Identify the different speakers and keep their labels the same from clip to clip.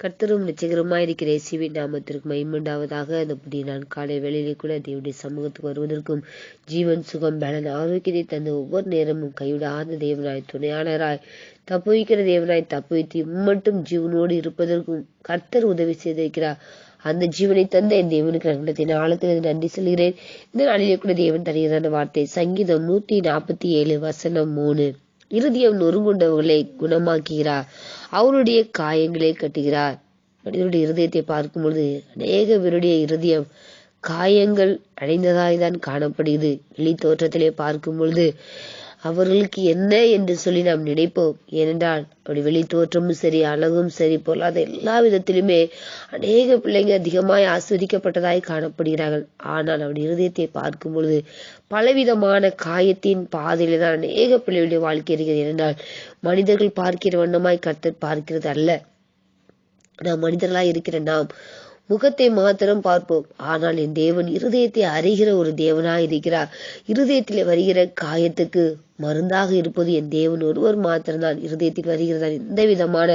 Speaker 1: கர்த்தரும் நிச்சயகரமாக இருக்கிற இயேசுவின் நாமத்திற்கு மகிமுண்டாவதாக அந்த புதிய நான் காலை வேளையிலே கூட தேவனுடைய சமூகத்துக்கு வருவதற்கும் ஜீவன் சுகம் பலன் ஆரோக்கியத்தை தந்த ஒவ்வொரு நேரமும் கைவிடாத தேவனாய் துணையாளராய் தப்புவிக்கிற தேவனாய் தப்புவித்து மட்டும் ஜீவனோடு இருப்பதற்கும் கர்த்தர் உதவி செய்திருக்கிறார். அந்த ஜீவனை தந்த என் தேவனுக்கு நன்றத்தின் ஆழத்தில் நன்றி சொல்கிறேன். இந்த நாளிலே கூட தேவன் தருகிறதான வார்த்தை சங்கீதம் நூத்தி நாற்பத்தி ஏழு வசனம் மூணு. இருதயம் நொறுங்குண்டவர்களை குணமாக்குகிறார். அவருடைய காயங்களை கட்டுகிறார். மனிதனுடைய இருதயத்தை பார்க்கும் பொழுது அநேக பேருடைய இருதயம் காயங்கள் அடைந்ததாய் தான் காணப்படுகிறது. வெளி தோற்றத்திலே பார்க்கும் பொழுது அவர்களுக்கு என்ன என்று சொல்லி நாம் நினைப்போம். ஏனென்றால் அப்படி வெளி தோற்றமும் சரி அழகும் சரி பொருளாத எல்லா விதத்திலுமே அநேக பிள்ளைங்க அதிகமாய் ஆஸ்வதிக்கப்பட்டதாய் காணப்படுகிறார்கள். ஆனால் அவருடைய இருதயத்தை பார்க்கும் பொழுது பலவிதமான காயத்தின் பாதையில தான் அநேக பிள்ளைகளுடைய வாழ்க்கை இருக்கிறது. ஏனென்றால் மனிதர்கள் பார்க்கிற வண்ணமாய் கர்த்தர் பார்க்கிறது அல்ல. நாம் மனிதர்களாய் இருக்கிற நாம் முகத்தை மாத்திரம் பார்ப்போம். ஆனால் என் தேவன் இருதயத்தை அறிகிற ஒரு தேவனாய் இருக்கிறார். இருதயத்திலே வருகிற காயத்துக்கு மருந்தாக இருப்பது என் தேவன் ஒருவர் மாத்திரம்தான். இருதயத்தில் வருகிறதா எந்த விதமான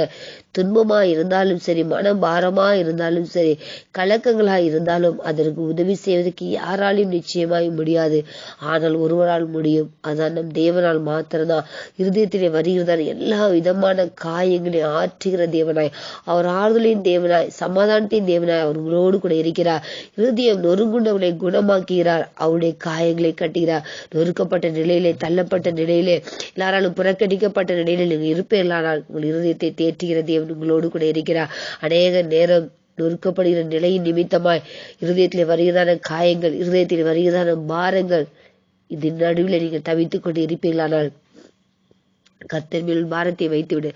Speaker 1: துன்பமா இருந்தாலும் சரி மன பாரமா இருந்தாலும் சரி கலக்கங்களா இருந்தாலும் அதற்கு உதவி செய்வதற்கு யாராலையும் நிச்சயமாய் முடியாது. ஆனால் ஒருவரால் முடியும். அதான் நம் தேவனால் மாத்திரம்தான். இருதயத்திலே வருகிறதான் எல்லா விதமான காயங்களையும் ஆற்றுகிற தேவனாய் அவர் ஆறுதலின் தேவனாய் சமாதானத்தின் தேவனாய் அவர் உங்களோடு கூட இருக்கிறார். இருதயம் நொறுங்குண்டவனை குணமாக்குகிறார். அவருடைய காயங்களை கட்டுகிறார். நொறுக்கப்பட்ட நிலையிலே தள்ளப்பட்ட நிலையிலே எல்லாராலும் புறக்கணிக்கப்பட்ட நிலையில நீங்கள் இருப்பீர்களானால் உங்கள் இருதயத்தை தேற்றுகிறது தேவன் உங்களோடு கூட இருக்கிறார். அநேக நேரம் நொறுக்கப்படுகிற நிலையின் நிமித்தமாய் இருதயத்தில் வருகிறதான காயங்கள் இருதயத்தில் வருகிறதான பாரங்கள் இதன் நடுவில் நீங்கள் தவித்துக் கொண்டு இருப்பீர்களானால் கர்த்தர் மேல் பாரத்தை வைத்துவிடு.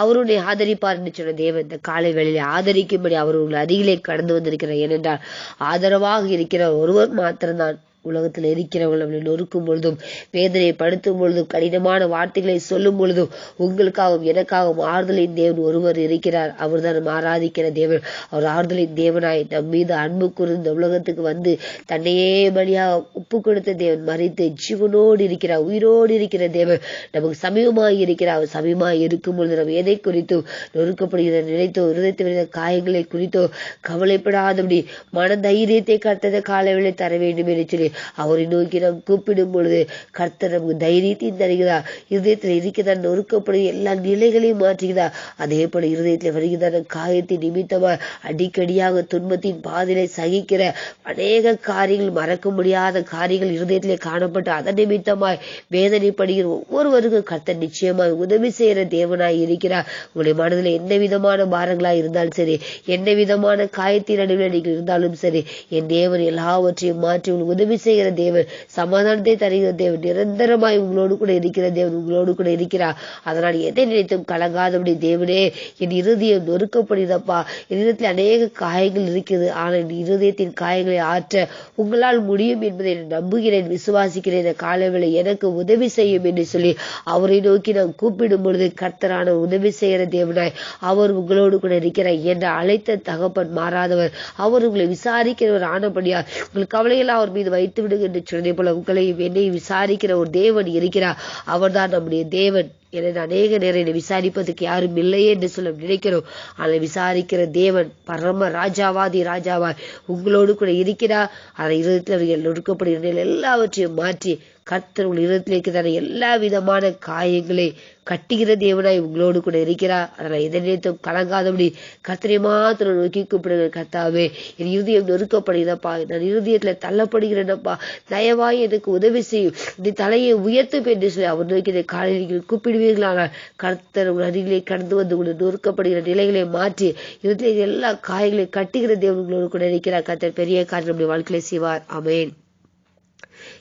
Speaker 1: அவருடைய ஆதரிப்பார் என்று சொன்ன தேவன் இந்த காலை வேளையிலே ஆதரிக்கும்படி அவர் உங்கள் அருகிலே கடந்து வந்திருக்கிறார். ஏனென்றால் ஆதரவாக இருக்கிற ஒருவர் மாத்திரம்தான் உலகத்தில் இருக்கிறவர்கள் அவளை நொறுக்கும் பொழுதும் வேதனை படுத்தும் பொழுதும் கடினமான வார்த்தைகளை சொல்லும் பொழுதும் உங்களுக்காகவும் எனக்காகவும் ஆறுதலின் தேவன் ஒருவர் இருக்கிறார். அவர்தான் நம்ம ஆராதிக்கிற தேவன். அவர் ஆறுதலின் தேவனாய் நம் மீது அன்பு கூர்ந்து உலகத்துக்கு வந்து தன்னையே பலியாக உப்பு கொடுத்த தேவன். மறித்து ஜீவனோடு இருக்கிறார் உயிரோடு இருக்கிற தேவன். நமக்கு சமீபமாக இருக்கிறார். அவர் சமீபமாக இருக்கும் பொழுது நம்ம எதை குறித்தும் நொறுக்கப்படுகிற நினைத்தோ இருதயத்து வருகிற காயங்களை குறித்தோ கவலைப்படாதபடி மன தைரியத்தை கர்த்தத காலவேளை தர வேண்டும் என்று சொல்லி அவரை நோக்கி நாம் கூப்பிடும் பொழுது கர்த்தர் நமக்கு தைரியத்தையும் தருகிறார். இருதயத்தில் இருக்கிறதா நொறுக்கப்படும் எல்லா நிலைகளையும் மாற்றுகிறார். அதே போல இருதயத்தில் வருகிறதான காயத்தின் நிமித்தமாக அடிக்கடியாக துன்பத்தின் பாதிலை சகிக்கிற அநேக காரியங்கள் மறக்க முடியாத காரியங்கள் இருதயத்திலே காணப்பட்டு அதன் நிமித்தமாய் வேதனைப்படுகிற ஒவ்வொருவருக்கும் கர்த்தர் நிச்சயமாய் உதவி செய்கிற தேவனாய் இருக்கிறார். உங்களுடைய மனதில் என்ன விதமான பாரங்களாக இருந்தாலும் சரி என்ன விதமான காயத்தின் நடுவில் நீங்கள் இருந்தாலும் சரி என் தேவன் எல்லாவற்றையும் மாற்றி உங்களுக்கு உதவி செய்கிற தேவன். சமாதானத்தை தருகிற தேவன். நிரந்தரமாய் உங்களோடு கூட இருக்கிற தேவன் உங்களோடு கூட இருக்கிறார். அதனால் எதை நினைத்தும் கலங்காதபடி தேவனே என் இருதயம் நொறுக்கப்படுதப்பா என் அநேக காயங்கள் இருக்கிறது. ஆனால் என் இருதயத்தின் காயங்களை ஆற்ற உங்களால் முடியும் என்பதை நம்புகிறேன் விசுவாசிக்கிறேன். இந்த காலவேளை எனக்கு உதவி செய்யும் என்று சொல்லி அவரை நோக்கி நாம் கூப்பிடும் பொழுது கர்த்தரான உதவி செய்கிற தேவனாய் அவர் உங்களோடு கூட இருக்கிறார் என்ற அழைத்த தகப்பன் மாறாதவர். அவர் உங்களை விசாரிக்கிறவர் ஆனபடியார் உங்கள் கவலையெல்லாம் அவர் மீது வைத்து விடுங்க என்று சொன்னதே போல உங்களையும் என்னையும் விசாரிக்கிற ஒரு தேவன் இருக்கிறார். அவர்தான் நம்முடைய தேவன். எனவே அநேக நேரம் என்னை விசாரிப்பதுக்கு யாரும் இல்லையே என்று சொல்ல நினைக்கிறோம். அதை விசாரிக்கிற தேவன் பரம ராஜாவாதி ராஜாவாய் உங்களோடு கூட இருக்கிறா அதை இருதயத்தில் நொடுக்கப்படுகிற எல்லாவற்றையும் மாற்றி கர்த்தர் உங்கள் இருதயத்தில் இருக்கிறார் எல்லா விதமான காயங்களை கட்டுகிற தேவனாய் உங்களோடு கூட இருக்கிறா அதனால் எதை நினைத்தும் கலங்காதபடி கர்த்தரை மாத்திர நோக்கி கூப்பிடுங்க கர்த்தாவே. என் இருதயம் நொறுக்கப்படுகிறப்பா நான் இருதயத்தில் தள்ளப்படுகிறேனப்பா. தயவாய் எனக்கு உதவி செய்யும். இந்த தலையை உயர்த்தும் என்று சொல்லி அவர் நோக்கி இந்த காலையில் கூப்பிடுவேன் கூப்பிடுவீர்களானால் கர்த்தர் அருகிலே கடந்து வந்து உங்களை நொறுக்கப்படுகிற நிலைகளை மாற்றி இருதய எல்லா காயங்களை கட்டுகிற தேவன் உங்களோடு கூட இருக்கிறார். கர்த்தர் பெரிய காரியம் நம்முடைய வாழ்க்கையில செய்வார். அமேன்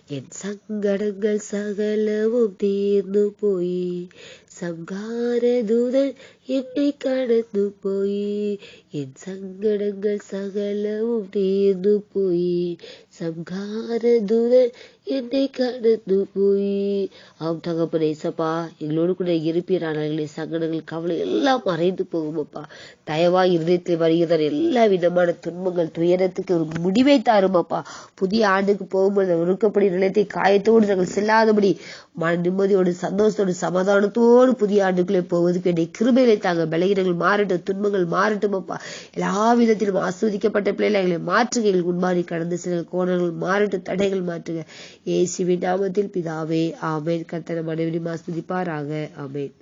Speaker 1: என் சங்கடங்கள் சகலவும் தீர்ந்து போய். சங்கார தூதன் என்னை கடந்து போய். என் சங்கடங்கள் சகலவும் தீர்ந்து போய். சங்கார தூதன் என்னை கடந்து போய். ஆம் தகப்பனே சப்பா எங்களோடு கூட இருப்பீரான சங்கடங்கள் கவலை எல்லாம் மறைந்து போகுமப்பா. தயவா இருதயத்தில் வருகிற எல்லா விதமான துன்பங்கள் துயரத்துக்கு ஒரு முடிவை தாருமப்பா. புதிய ஆண்டுக்கு போகும்போது உருக்கப்படி நிலையத்தை காயத்தோடு நாங்கள் செல்லாதபடி மன நிம்மதியோடு சந்தோஷத்தோடு சமாதானத்தோடு புதிய ஆண்டுக்குள்ளே போவதுக்கு என்னை கிருபைகளை தாங்க பலகீனங்கள் மாறட்டும் துன்பங்கள் மாறட்டும் அப்பா. எல்லா விதத்திலும் ஆஸ்வதிக்கப்பட்ட பிள்ளைகளை எங்களை மாற்றுங்க எங்கள் முன்மாறி கடந்து சில கோணங்கள் மாறட்டும் தடைகள் மாற்றுங்க. ஏசுவின் நாமத்தில் பிதாவே ஆமேன். கர்த்தன மனைவி ஆஸ்வதிப்பாராக ஆமேன்.